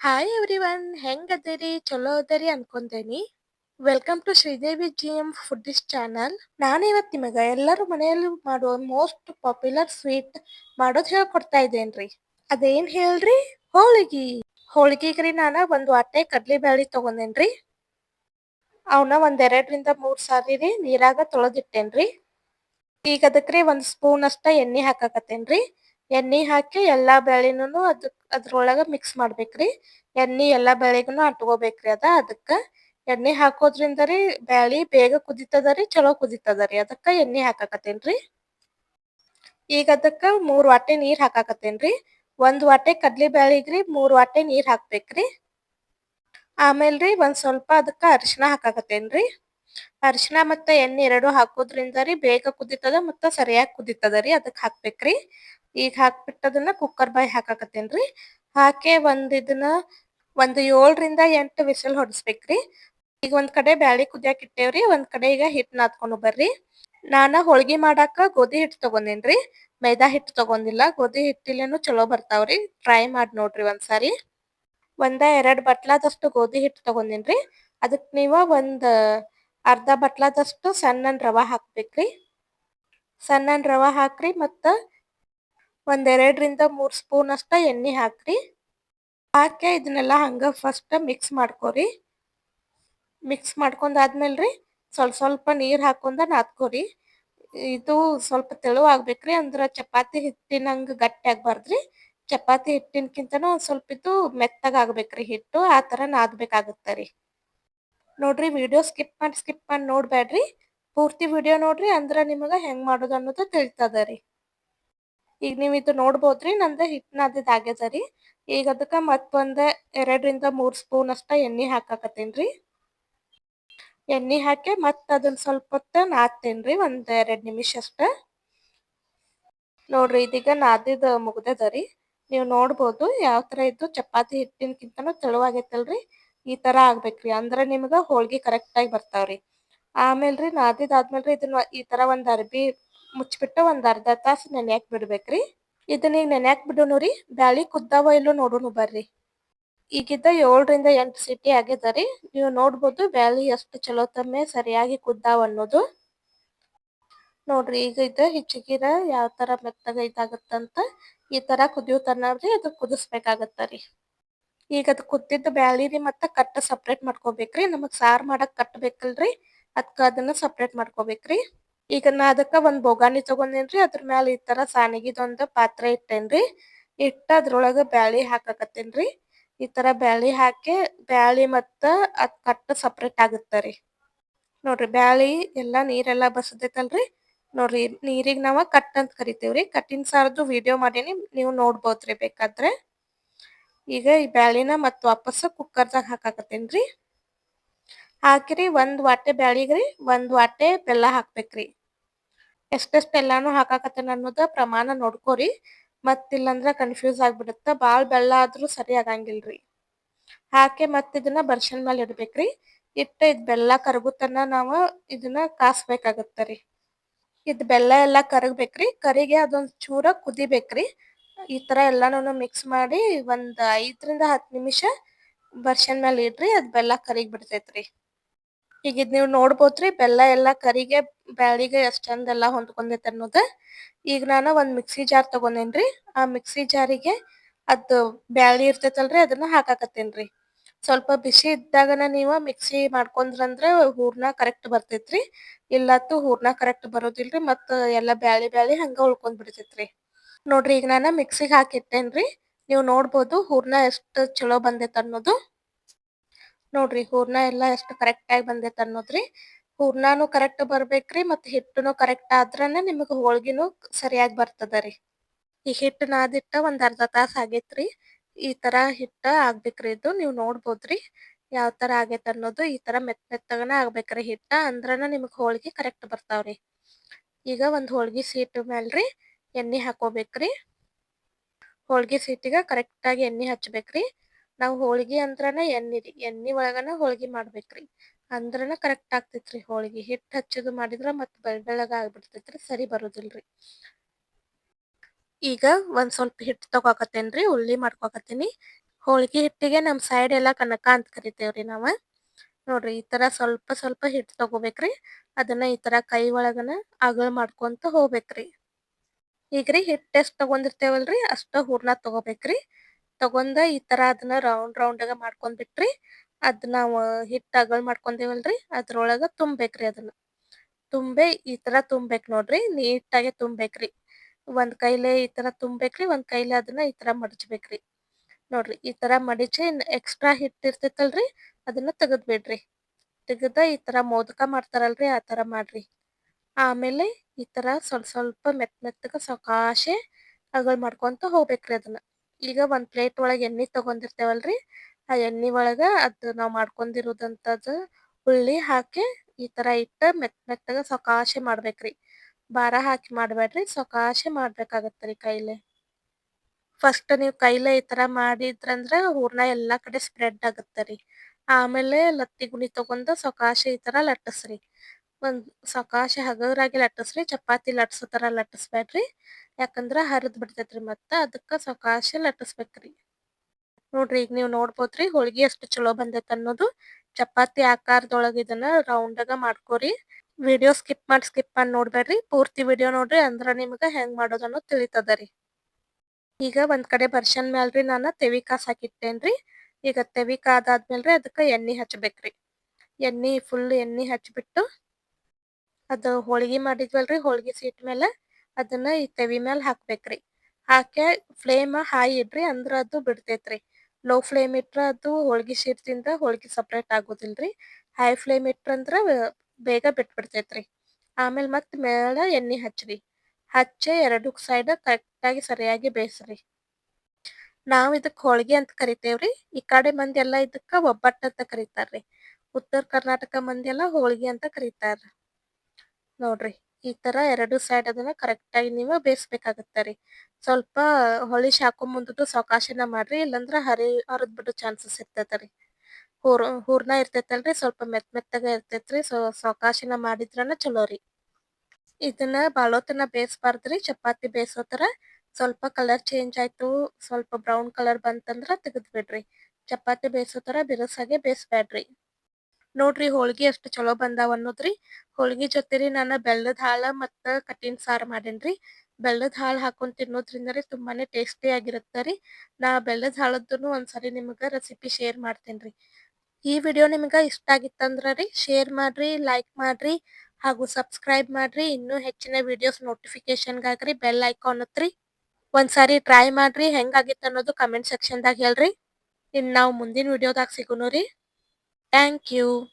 Hi every one ಅದೀರಿ? ಚಲೋ ಅದರಿ ಅನ್ಕೊಂತೇನಿ welcome to Sridevi G M foodies channel ನಾನು ಇವತ್ತು ನಿಮಗೆ ಎಲ್ಲರೂ ಮನೆಯಲ್ಲಿ ಮಾಡುವ ಮೋಸ್ಟ್ ಪಾಪ್ಯುಲರ್ ಸ್ವೀಟ್ ಮಾಡೋದು ಹೇಳ್ಕೊಡ್ತಾ ಇದ್ದೇನ್ರಿ ಅದೇನ್ ಹೇಳ್ರಿ? ಹೋಳಿಗಿ. ಹೋಳಿಗೆಗ್ರಿ ನಾನು ಒಂದು ವಾಟೆ ಕಡ್ಲಿ ಬ್ಯಾಳಿ ತೊಗೊಂಡೇನ್ರಿ ಅವನ್ನ ಒಂದೆರಡರಿಂದ ಮೂರ್ ಸಾರಿ ರೀ ನೀರಾಗ ತೊಳೆದಿಟ್ಟೇನ್ರಿ. ಈಗ ಅದಕ್ಕೆ ರೀ ಒಂದು ಸ್ಪೂನ್ ಅಷ್ಟ ಎಣ್ಣೆ ಹಾಕಾಕತ್ತೇನ್ರಿ. ಎಣ್ಣೆ ಹಾಕಿ ಎಲ್ಲಾ ಬ್ಯಾಳಿನೂ ಅದ್, ಅದ್ರೊಳಗ ಮಿಕ್ಸ್ ಮಾಡ್ಬೇಕ್ರಿ. ಎಣ್ಣೆ ಎಲ್ಲಾ ಬ್ಯಾಳಿಗೂ ಅಂಟ್ಕೋಬೇಕ್ರಿ ಅದ, ಅದಕ್ಕ ಎಣ್ಣೆ ಹಾಕೋದ್ರಿಂದ ರೀ ಬ್ಯಾಳಿ ಬೇಗ ಕುದಿತದ ರೀ ಚಲೋ ಕುದಿತದ ರೀ ಅದಕ್ಕ ಎಣ್ಣೆ ಹಾಕಾಕತ್ತೇನ್ರಿ. ಈಗ ಅದಕ್ಕ ಮೂರ್ ವಾಟೆ ನೀರ್ ಹಾಕಾಕತ್ತೇನ್ರಿ. ಒಂದ್ ವಾಟೆ ಕಡ್ಲಿ ಬ್ಯಾಳಿಗ್ರಿ, ಮೂರ್ ವಾಟೆ ನೀರ್ ಹಾಕ್ಬೇಕ್ರಿ. ಆಮೇಲ್ರಿ ಒಂದ್ ಸ್ವಲ್ಪ ಅದಕ್ಕ ಅರಿಶಿನ ಹಾಕಾಕತ್ತೇನ್ರಿ. ಅರಿಶಿನ ಮತ್ತ ಎಣ್ಣೆ ಎರಡು ಹಾಕೋದ್ರಿಂದ ರೀ ಬೇಗ ಕುದಿತದ ಮತ್ತ ಸರಿಯಾಗಿ ಕುದಿತದ ರೀ ಅದಕ್ಕೆ ಹಾಕ್ಬೇಕ್ರಿ. ಈಗ ಹಾಕ್ಬಿಟ್ಟು ಅದನ್ನ ಕುಕ್ಕರ್ ಬಾಯ್ ಹಾಕಾಕತ್ತೇನ್ರಿ? ಹಾಕಿ ಒಂದ್ ಇದನ್ನ ಒಂದ್ ಏಳರಿಂದ ಎಂಟು ವಿಸಲ್ ಹೊಡಿಸ್ಬೇಕ್ರಿ. ಈಗ ಒಂದ್ ಕಡೆ ಬ್ಯಾಳಿ ಕುದಿಯಾಕ ಇಟ್ಟೇವ್ರಿ, ಒಂದ್ ಕಡೆ ಈಗ ಹಿಟ್ ನಾದ್ಕೊಂಡು ಬರ್ರಿ. ನಾನ ಹೋಳ್ಗಿ ಮಾಡಾಕ ಗೋಧಿ ಹಿಟ್ ತಗೊಂಡೇನ್ರಿ? ಮೈದಾ ಹಿಟ್ ತಗೊಂಡಿಲ್ಲ, ಗೋಧಿ ಹಿಟ್ಟಿಲೇನು ಚಲೋ ಬರ್ತಾವ್ರಿ. ಟ್ರೈ ಮಾಡಿ ನೋಡ್ರಿ ಒಂದ್ಸಾರಿ. ಒಂದ ಎರಡ್ ಬಟ್ಲಾದಷ್ಟು ಗೋಧಿ ಹಿಟ್ ತಗೊಂಡೇನ್ರಿ? ಅದಕ್ ನೀವ ಒಂದ್ ಅರ್ಧ ಬಟ್ಲಾದಷ್ಟು ಸಣ್ಣನ್ ರವಾ ಹಾಕ್ಬೇಕ್ರಿ. ಸಣ್ಣನ್ ರವಾ ಹಾಕ್ರಿ ಮತ್ತ ಒಂದ್ ಎರಡರಿಂದ ಮೂರ್ ಸ್ಪೂನ್ ಅಷ್ಟ ಎಣ್ಣೆ ಹಾಕ್ರಿ. ಹಾಕಿ ಇದನ್ನೆಲ್ಲ ಹಂಗ ಫಸ್ಟ್ ಮಿಕ್ಸ್ ಮಾಡ್ಕೊರಿ. ಮಿಕ್ಸ್ ಮಾಡ್ಕೊಂಡ್ ರೀ ಸ್ವಲ್ಪ ಸ್ವಲ್ಪ ನೀರ್ ಹಾಕೊಂಡ ನಾದ್ಕೋರಿ. ಇದು ಸ್ವಲ್ಪ ತೆಳು ಆಗ್ಬೇಕ್ರಿ ಅಂದ್ರ ಚಪಾತಿ ಹಿಟ್ಟಿನಂಗ ಗಟ್ಟಿ ಆಗ್ಬಾರ್ದ್ರಿ ಚಪಾತಿ ಹಿಟ್ಟಿನ್ಕಿಂತನೂ ಒಂದ್ ಸ್ವಲ್ಪ ಇದು ಹಿಟ್ಟು ಆ ಆತರ ರೀ. ನೋಡ್ರಿ ವಿಡಿಯೋ ಸ್ಕಿಪ್ ಮಾಡಿ ಸ್ಕಿಪ್ ಮಾಡಿ ನೋಡ್ಬ್ಯಾಡ್ರಿ. ಪೂರ್ತಿ ವಿಡಿಯೋ ನೋಡ್ರಿ ಅಂದ್ರೆ ನಿಮಗೆ ಹೆಂಗೆ ಮಾಡೋದು ಅನ್ನೋದು ತಿಳಿತದ ರೀ. ಈಗ ನೀವ್ ಇದು ನೋಡ್ಬೋದ್ರಿ, ನಂದ ಹಿಟ್ ನಾದಿದ್ ಆಗ್ಯದ ರೀ. ಈಗ ಅದಕ್ಕ ಮತ್ತೊಂದ್ ಎರಡರಿಂದ ಮೂರ್ ಸ್ಪೂನ್ ಅಷ್ಟ ಎಣ್ಣೆ ಹಾಕಾಕತ್ತೇನ್ರಿ ಎಣ್ಣೆ ಹಾಕಿ ಮತ್ತ ಅದನ್ನ ಸ್ವಲ್ಪ ಹೊತ್ತ ನಾದ್ತೇನ್ರಿ ಒಂದ್ ಎರಡ್ ನಿಮಿಷ ಅಷ್ಟ. ನೋಡ್ರಿ ಇದೀಗ ನಾದಿದ್ ಮುಗ್ದದ ನೀವ್ ನೋಡ್ಬೋದು ಯಾವ ತರ ಇದ್ದು ಚಪಾತಿ ಹಿಟ್ಟಿನ್ಕಿಂತನೂ ತೆಳುವಾಗೈತಲ್ರಿ. ಈ ತರ ಆಗ್ಬೇಕ್ರಿ, ಅಂದ್ರ ನಿಮ್ಗ ಹೋಳ್ಗಿ ಕರೆಕ್ಟ್ ಆಗಿ ಬರ್ತಾವ್ರಿ. ಆಮೇಲ್ರಿ ನಾದಿದ್ ಆದ್ಮೇಲ್ರಿ ಇದನ್ನ ಈ ತರ ಒಂದ್ ಅರ್ಬಿ ಮುಚ್ಬಿಟ್ಟು ಒಂದ್ ಅರ್ಧ ತಾಸ ನೆನ್ಯಾಕ್ ಬಿಡ್ಬೇಕ್ರಿ. ಇದನ್ನ ಈಗ ನೆನೆಯಕ್ ಬಿಡೋನು ರೀ, ಬ್ಯಾಳಿ ಕುದ್ದಾವ ಇಲ್ಲೋ ನೋಡೋನು ಬರ್ರಿ. ಈಗಿದ್ದ ಏಳರಿಂದ ಎಂಟು ಸಿಟಿ ಆಗ್ಯದ ರೀ, ನೀವು ನೋಡ್ಬೋದು ಬ್ಯಾಳಿ ಎಷ್ಟು ಚಲೋ ತಮ್ಮೆ ಸರಿಯಾಗಿ ಕುದ್ದಾವ ಅನ್ನೋದು. ನೋಡ್ರಿ ಈಗ ಇದ ಹೆಚ್ಚಿಗಿರ ಯಾವ ತರ ಮೆತ್ತಗ ಇದಾಗತ್ತಂತ, ಈ ತರ ಕುದಿಯೋ ರೀ ಅದು ಕುದಿಸ್ಬೇಕಾಗತ್ತ ರೀ. ಈಗ ಅದ್ ಕುದ್ದಿದ್ದ ಬ್ಯಾಳಿರಿ ಮತ್ತ ಕಟ್ಟ ಸಪ್ರೇಟ್ ಮಾಡ್ಕೋಬೇಕ್ರಿ, ನಮಗ್ ಸಾರ್ ಮಾಡಕ್ ಕಟ್ಟಬೇಕಲ್ರಿ ಅದ್ಕ ಅದನ್ನ ಸಪ್ರೇಟ್ ಮಾಡ್ಕೋಬೇಕ್ರಿ. ಈಗ ನಾ ಅದಕ್ಕ ಒಂದ್ ಬೋಗಾನಿ ತಗೊಂಡೇನ್ರಿ, ಅದ್ರ ಮ್ಯಾಲ ಈ ತರ ಸಾನಿಗಿದೊಂದ ಪಾತ್ರೆ ಇಟ್ಟೇನ್ರಿ. ಇಟ್ಟ ಅದ್ರೊಳಗ ಬ್ಯಾಳಿ ಹಾಕಾಕತ್ತೇನ್ರಿ. ಈ ತರ ಬ್ಯಾಳಿ ಹಾಕಿ, ಬ್ಯಾಳಿ ಮತ್ತ ಅದ್ ಕಟ್ಟ ಸಪ್ರೇಟ್ ಆಗತ್ತರಿ ನೋಡ್ರಿ ಬ್ಯಾಳಿ ಎಲ್ಲಾ ನೀರೆಲ್ಲಾ ಬಸದೈತಲ್ರಿ ನೋಡ್ರಿ ನೀರಿಗ್ ನಾವ ಕಟ್ ಅಂತ ಕರಿತೇವ್ರಿ ಕಟ್ಟಿನ ಸಾರದು ವಿಡಿಯೋ ಮಾಡೇನಿ, ನೀವು ನೋಡ್ಬೋದ್ರಿ ಬೇಕಾದ್ರೆ. ಈಗ ಈ ಬ್ಯಾಳಿನ ಮತ್ ವಾಪಸ್ ಕುಕ್ಕರ್ದಾಗ ಹಾಕಾಕತ್ತೇನ್ರಿ. ಹಾಕಿರಿ ಒಂದ್ ವಾಟೆ ಬ್ಯಾಳಿಗ್ರಿ ಒಂದ್ ವಾಟೆ ಬೆಲ್ಲ ಹಾಕ್ಬೇಕ್ರಿ. ಎಷ್ಟೆಷ್ಟ್ ಎಲ್ಲಾನು ಹಾಕಾಕತ್ತೇನ ಅನ್ನೋದ ಪ್ರಮಾಣ ನೋಡ್ಕೋರಿ. ಮತ್ ಇಲ್ಲಂದ್ರ ಕನ್ಫ್ಯೂಸ್ ಆಗ್ಬಿಡತ್ತ. ಬಾಳ್ ಬೆಲ್ಲ ಆದ್ರೂ ಸರಿ ಆಗಂಗಿಲ್ರಿ. ಹಾಕಿ ಮತ್ ಇದನ್ನ ಬರ್ಷನ್ ಮೇಲೆ ಇಡ್ಬೇಕ್ರಿ. ಇಟ್ಟ ಇದ್ ಬೆಲ್ಲ ಕರ್ಗುತನ ನಾವು ಇದನ್ನ ಕಾಸ್ಬೇಕಾಗತ್ತರಿ. ಇದ್ ಬೆಲ್ಲ ಎಲ್ಲಾ ಕರಗ್ಬೇಕ್ರಿ. ಕರಿಗೆ ಅದೊಂದ್ ಚೂರ ಕುದಿಬೇಕ್ರಿ. ಈ ತರ ಎಲ್ಲಾನು ಮಿಕ್ಸ್ ಮಾಡಿ ಒಂದ್ ಐದರಿಂದ ಹತ್ತು ನಿಮಿಷ ಬರ್ಷನ್ ಮೇಲೆ ಇಡ್ರಿ. ಅದ್ ಬೆಲ್ಲ ಕರಿಗ್ ಬಿಡ್ತೇತ್ರಿ. ಈಗಿದ್ ನೀವ್ ನೋಡ್ಬೋದ್ರಿ ಬೆಲ್ಲ ಎಲ್ಲಾ ಕರಿಗೆ, ಬ್ಯಾಳಿಗೆ ಎಷ್ಟ್ ಚಂದ ಎಲ್ಲಾ ಹೊಂದ್ಕೊಂಡೈತಿ ಅನ್ನೋದ. ಈಗ ನಾನು ಒಂದ್ ಮಿಕ್ಸಿ ಜಾರ್ ತಗೊಂಡೇನ್ರಿ. ಆ ಮಿಕ್ಸಿ ಜಾರಿಗೆ ಅದ್ ಬ್ಯಾಳಿ ಇರ್ತೇತಲ್ರಿ, ಅದನ್ನ ಹಾಕಾಕತ್ತೇನ್ರಿ. ಸ್ವಲ್ಪ ಬಿಸಿ ಇದ್ದಾಗನ ನೀವ ಮಿಕ್ಸಿ ಮಾಡ್ಕೊಂಡ್ರಂದ್ರ ಹೂರ್ಣ ಕರೆಕ್ಟ್ ಬರ್ತೈತ್ರಿ. ಇಲ್ಲಾತು ಹೂರ್ಣ ಕರೆಕ್ಟ್ ಬರೋದಿಲ್ರಿ, ಮತ್ತ ಎಲ್ಲಾ ಬ್ಯಾಳಿ ಬ್ಯಾಳಿ ಹಂಗ ಉಳ್ಕೊಂಡ್ ಬಿಡ್ತೈತ್ರಿ. ನೋಡ್ರಿ ಈಗ ನಾನ ಮಿಕ್ಸಿಗೆ ಹಾಕಿಟ್ಟೇನ್ರಿ. ನೀವ್ ನೋಡ್ಬೋದು ಹೂರ್ಣ ಎಷ್ಟ್ ಚಲೋ ಬಂದೈತ್ ಅನ್ನೋದು. ನೋಡ್ರಿ ಹೂರ್ಣ ಎಲ್ಲಾ ಎಷ್ಟು ಕರೆಕ್ಟ್ ಆಗಿ ಬಂದೈತೆ ಅನ್ನೋದ್ರಿ. ಹೂರ್ಣಾನು ಕರೆಕ್ಟ್ ಬರ್ಬೇಕ್ರಿ ಮತ್ ಹಿಟ್ಟುನು ಕರೆಕ್ಟ್ ಆದ್ರನ ನಿಮಗ್ ಹೋಳ್ಗಿನು ಸರಿಯಾಗಿ ಬರ್ತದ ರೀ ಈ ಹಿಟ್ಟು ನಾದಿಟ್ಟ ಒಂದ್ ಅರ್ಧ ತಾಸ ಆಗೇತ್ರಿ. ಈ ತರ ಹಿಟ್ಟ ಆಗ್ಬೇಕ್ರಿ ಇದು, ನೀವ್ ನೋಡ್ಬೋದ್ರಿ. ಯಾವ ತರ ಆಗೇತ್ ಅನ್ನೋದು ಈ ತರ ಮೆತ್ ಮೆತ್ತಗನ ಆಗ್ಬೇಕ್ರಿ ಹಿಟ್ಟ, ಅಂದ್ರನ ನಿಮಗ್ ಹೋಳ್ಗಿ ಕರೆಕ್ಟ್ ಬರ್ತಾವ್ರಿ. ಈಗ ಒಂದ್ ಹೋಳ್ಗಿ ಸೀಟ್ ಮೇಲ್ರಿ ಎಣ್ಣಿ ಹಾಕೋಬೇಕ್ರಿ. ಹೋಳ್ಗಿ ಸೀಟಿಗ ಕರೆಕ್ಟ್ ಆಗಿ ಎಣ್ಣಿ ಹಚ್ಬೇಕ್ರಿ. ನಾವ್ ಹೋಳ್ಗಿ ಅಂದ್ರನ ಎಣ್ಣಿ ರೀ ಎಣ್ಣಿ ಒಳಗನ ಹೋಳ್ಗಿ ಮಾಡ್ಬೇಕ್ರಿ. ಅಂದ್ರನ ಕರೆಕ್ಟ್ ಆಗ್ತೇತ್ರಿ ಹೋಳ್ಗಿ. ಹಿಟ್ ಹಚ್ಚದು ಮಾಡಿದ್ರ ಮತ್ತ್ ಬೆಳ್ಳ ಬೆಳ್ಳಗ ಆಗ್ಬಿಡ್ತೇತ್ರಿ, ಸರಿ ಬರೋದಿಲ್ರಿ. ಈಗ ಒಂದ್ ಸ್ವಲ್ಪ ಹಿಟ್ ತಗೋಕತ್ತೇನ್ರಿ, ಉಳ್ಳಿ ಮಾಡ್ಕೊಕತ್ತೇನಿ. ಹೋಳ್ಗಿ ಹಿಟ್ಟಿಗೆ ನಮ್ಮ ಸೈಡ್ ಎಲ್ಲಾ ಕನಕ ಅಂತ ಕರಿತೇವ್ರಿ ನಾವ. ನೋಡ್ರಿ, ಈ ತರ ಸ್ವಲ್ಪ ಸ್ವಲ್ಪ ಹಿಟ್ಟು ತಗೋಬೇಕ್ರಿ. ಅದನ್ನ ಈ ತರ ಕೈ ಒಳಗನ ಅಗಳ ಮಾಡ್ಕೊಂತ ಹೋಗ್ಬೇಕ್ರಿ. ಈಗ್ರಿ ಹಿಟ್ಟು ಎಷ್ಟ್ ತಗೊಂಡಿರ್ತೇವಲ್ರಿ, ಅಷ್ಟ ಹೂರ್ಣ ತಗೋಬೇಕ್ರಿ. ತಗೊಂಡ ಈ ತರ ಅದನ್ನ ರೌಂಡ್ ರೌಂಡ್ ಆಗ ಮಾಡ್ಕೊಂಡ್ ಬಿಟ್ರಿ ಅದ್ ನಾವ್ ಹಿಟ್ ಅಗಲ್ ಮಾಡ್ಕೊಂಡೇವಲ್ರಿ. ಅದ್ರೊಳಗ ತುಂಬೇಕ್ರಿ ಅದನ್ನ. ತುಂಬೆ ಈ ತರ ತುಂಬೇಕ್ ನೋಡ್ರಿ. ನೀಟಾಗಿ ತುಂಬೇಕ್ರಿ. ಒಂದ್ ಕೈಲೆ ಈ ತರ ತುಂಬೇಕ್ರಿ, ಒಂದ್ ಕೈಲೆ ಅದನ್ನ ಈ ತರ ಮಡಚ್ಬೇಕ್ರಿ. ನೋಡ್ರಿ, ಈ ತರ ಮಡಿಚಿ ಎಕ್ಸ್ಟ್ರಾ ಹಿಟ್ ಇರ್ತೈತಲ್ರಿ, ಅದನ್ನ ತೆಗದ್ ಬಿಡ್ರಿ ತೆಗದ ಈ ತರ ಮೋದಕ ಮಾಡ್ತಾರಲ್ರಿ, ಆ ತರ ಮಾಡ್ರಿ. ಆಮೇಲೆ ಈ ತರ ಸ್ವಲ್ಪ ಸ್ವಲ್ಪ ಮೆತ್ ಮೆತ್ತಗ ಸಕಾಶೆ ಅಗಲ್ ಮಾಡ್ಕೊಂತ ಹೋಗ್ಬೇಕ್ರಿ ಅದನ್ನ. ಈಗ ಒಂದ್ ಪ್ಲೇಟ್ ಒಳಗ್ ಎಣ್ಣಿ ತಗೊಂಡಿರ್ತೇವಲ್ರಿ. ಆ ಎಣ್ಣಿ ಒಳಗ ಅದ್ ನಾವ್ ಮಾಡ್ಕೊಂಡಿರೋದಂತದ ಉಳ್ಳಿ ಹಾಕಿ ಈ ತರ ಇಟ್ಟ ಮೆತ್ತ ಮೆತ್ತಗ ಸಕಾಶೆ ಮಾಡ್ಬೇಕ್ರಿ. ಭಾರ ಹಾಕಿ ಮಾಡ್ಬೇಡ್ರಿ, ಸಕಾಶೆ ಮಾಡ್ಬೇಕಾಗತ್ತರಿ ಕೈಲೆ. ಫಸ್ಟ್ ನೀವ್ ಕೈಲೆ ಈ ತರ ಮಾಡಿದ್ರಂದ್ರ ಹೂರ್ಣ ಎಲ್ಲಾ ಕಡೆ ಸ್ಪ್ರೆಡ್ ಆಗತ್ತರಿ ಆಮೇಲೆ ಲತ್ತಿ ಗುಣಿ ತಗೊಂಡ್ ಸಕಾಶೆ ಈ ತರ ಲಟ್ಟಸ್ರಿ. ಒಂದ್ ಸಕಾಶ ಹಗುರಾಗಿ ಲಟ್ಟಸ್ರಿ, ಚಪಾತಿ ಲಟ್ಸೋ ತರ ಲಟ್ಟಿಸ್ಬೇಡ್ರಿ. ಯಾಕಂದ್ರ ಹರಿದು ಬಿಡ್ತೈತ್ರಿ ಮತ್ತ ಅದಕ್ಕ ಸಕಾಶ ಲಟ್ಟಿಸ್ಬೇಕ್ರಿ. ನೋಡ್ರಿ ಈಗ ನೀವು ನೋಡ್ಬೋದ್ರಿ ಹೋಳ್ಗಿ ಎಷ್ಟು ಚಲೋ ಬಂದೈತೆ ಅನ್ನೋದು. ಚಪಾತಿ ಆಕಾರದೊಳಗೆ ಇದನ್ನ ರೌಂಡಾಗ ಮಾಡ್ಕೋರಿ. ವಿಡಿಯೋ ಸ್ಕಿಪ್ ಮಾಡಿ ಸ್ಕಿಪ್ ಮಾಡಿ ನೋಡ್ಬೇಡ್ರಿ. ಪೂರ್ತಿ ವಿಡಿಯೋ ನೋಡ್ರಿ ಅಂದ್ರ ನಿಮ್ಗ ಹೆಂಗ್ ಮಾಡೋದು ಅನ್ನೋದು ತಿಳಿತದರಿ ಈಗ ಒಂದ್ ಕಡೆ ಬರ್ಷನ್ ಮ್ಯಾಲ್ರಿ ನಾನು ತೆವಿ ಕಾಸ್ ಹಾಕಿಟ್ಟೇನ್ರಿ. ಈಗ ತೆವಿ ಕಾದಾದ್ಮೇಲ್ರಿ ಅದಕ್ಕ ಎಣ್ಣಿ ಹಚ್ಬೇಕ್ರಿ. ಎಣ್ಣಿ ಫುಲ್ ಎಣ್ಣಿ ಹಚ್ಬಿಟ್ಟು ಅದ ಹೋಳ್ಗಿ ಮಾಡಿದ್ವಲ್ರಿ, ಹೋಳಿಗೆ ಸೀಟ್ ಮೇಲೆ ಅದನ್ನ ಈ ತೆವಿ ಮೇಲೆ ಹಾಕ್ಬೇಕ್ರಿ. ಹಾಕಿ ಫ್ಲೇಮ್ ಹೈ ಇಡ್ರಿ, ಅಂದ್ರ ಅದು ಬಿಡ್ತೈತ್ರಿ. ಲೋ ಫ್ಲೇಮ್ ಇಟ್ರ ಅದು ಹೋಳಿಗೆ ಶೀಟ್ದಿಂದ ಹೋಳ್ಗಿ ಸಪ್ರೇಟ್ ಆಗೋದಿಲ್ರಿ. ಹೈ ಫ್ಲೇಮ್ ಇಟ್ರಂದ್ರ ಬೇಗ ಬಿಟ್ಬಿಡ್ತೈತ್ರಿ. ಆಮೇಲೆ ಮತ್ತೆ ಮೇಲೆ ಎಣ್ಣಿ ಹಚ್ಚ್ರಿ ಹಚ್ಚಿ ಎರಡು ಸೈಡ್ ಕರೆಕ್ಟಾಗಿ ಸರಿಯಾಗಿ ಬೇಯಿಸ್ರಿ. ನಾವ್ ಇದಕ್ ಹೋಳ್ಗಿ ಅಂತ ಕರಿತೇವ್ರಿ. ಈ ಕಡೆ ಮಂದಿ ಎಲ್ಲಾ ಇದಕ್ಕ ಒಬ್ಬಟ್ಟು ಅಂತ ಕರಿತಾರ್ರಿ. ಉತ್ತರ ಕರ್ನಾಟಕ ಮಂದಿ ಎಲ್ಲಾ ಹೋಳ್ಗಿ ಅಂತ ಕರಿತಾರ. ನೋಡ್ರಿ, ಈ ತರ ಎರಡು ಸೈಡ್ ಅದನ್ನ ಕರೆಕ್ಟ್ ಆಗಿ ನೀವು ರೀ ಸ್ವಲ್ಪ ಹೊಳಿಶ್ ಹಾಕೋ ಮುಂದದು ಸಾವಕಾಶನ ಮಾಡ್ರಿ, ಇಲ್ಲಾಂದ್ರ ಹರಿ ಹರದ್ ಬಿಡೋ ಚಾನ್ಸಸ್ ಇರ್ತೈತರಿ. ಹೂರ್ ಹೂರ್ಣ ಇರ್ತೈತಲ್ರಿ, ಸ್ವಲ್ಪ ಮೆತ್ ಮೆತ್ತಗ ಇರ್ತೈತ್ರಿ, ಸೊ ಸಾವಕಾಶನ ಮಾಡಿದ್ರನ ಚಲೋ ರೀ. ಇದನ್ನ ಬಾಳೋತನ ಬೇಯಿಸಬಾರ್ದ್ರಿ, ಚಪಾತಿ ಬೇಯಿಸೋ ತರ ಸ್ವಲ್ಪ ಕಲರ್ ಚೇಂಜ್ ಆಯ್ತು, ಸ್ವಲ್ಪ ಬ್ರೌನ್ ಕಲರ್ ಬಂತಂದ್ರ ತೆಗದ್ ಬಿಡ್ರಿ ಚಪಾತಿ ಬೇಯಿಸೋ ತರ ಬಿರುಸಾಗೆ ಬೇಯಿಸ್ಬ್ಯಾಡ್ರಿ. ನೋಡ್ರಿ ಹೋಳ್ಗಿ ಎಷ್ಟು ಚಲೋ ಬಂದಾವ್ ಅನ್ನೋದ್ರಿ. ಹೋಳ್ಗಿ ಜೊತೆರಿ ನಾನು ಬೆಲ್ಲದ ಹಾಳ ಮತ್ತ ಕಟ್ಟಿನ ಸಾರು ಮಾಡೇನ್ರಿ. ಬೆಲ್ಲದ ಹಾಳ್ ಹಾಕೊಂಡ್ ತಿನ್ನೋದ್ರಿಂದ ರೀ ತುಂಬಾನೇ ಟೇಸ್ಟಿ ಆಗಿರುತ್ತೆ ರೀ ನಾ ಬೆಲ್ಲದ ಹಾಳದ್ದು ಒಂದ್ಸರಿ ನಿಮ್ಗ ರೆಸಿಪಿ ಶೇರ್ ಮಾಡ್ತೇನ್ರಿ. ಈ ವಿಡಿಯೋ ನಿಮ್ಗ ಇಷ್ಟ ಆಗಿತ್ತಂದ್ರ ರೀ ಶೇರ್ ಮಾಡ್ರಿ ಲೈಕ್ ಮಾಡ್ರಿ ಹಾಗೂ ಸಬ್ಸ್ಕ್ರೈಬ್ ಮಾಡ್ರಿ. ಇನ್ನೂ ಹೆಚ್ಚಿನ ವಿಡಿಯೋಸ್ ನೋಟಿಫಿಕೇಶನ್ಗಾಗ್ರಿ ಬೆಲ್ ಐಕಾನ್ ಹತ್ರಿ. ಒಂದ್ಸಾರಿ ಟ್ರೈ ಮಾಡ್ರಿ ಹೆಂಗಾಗಿತ್ತು ಅನ್ನೋದು ಕಮೆಂಟ್ ಸೆಕ್ಷನ್ದಾಗ ಹೇಳ್ರಿ. ಇನ್ ನಾವು ಮುಂದಿನ ವಿಡಿಯೋದಾಗ ಸಿಗುನು ರೀ Thank you.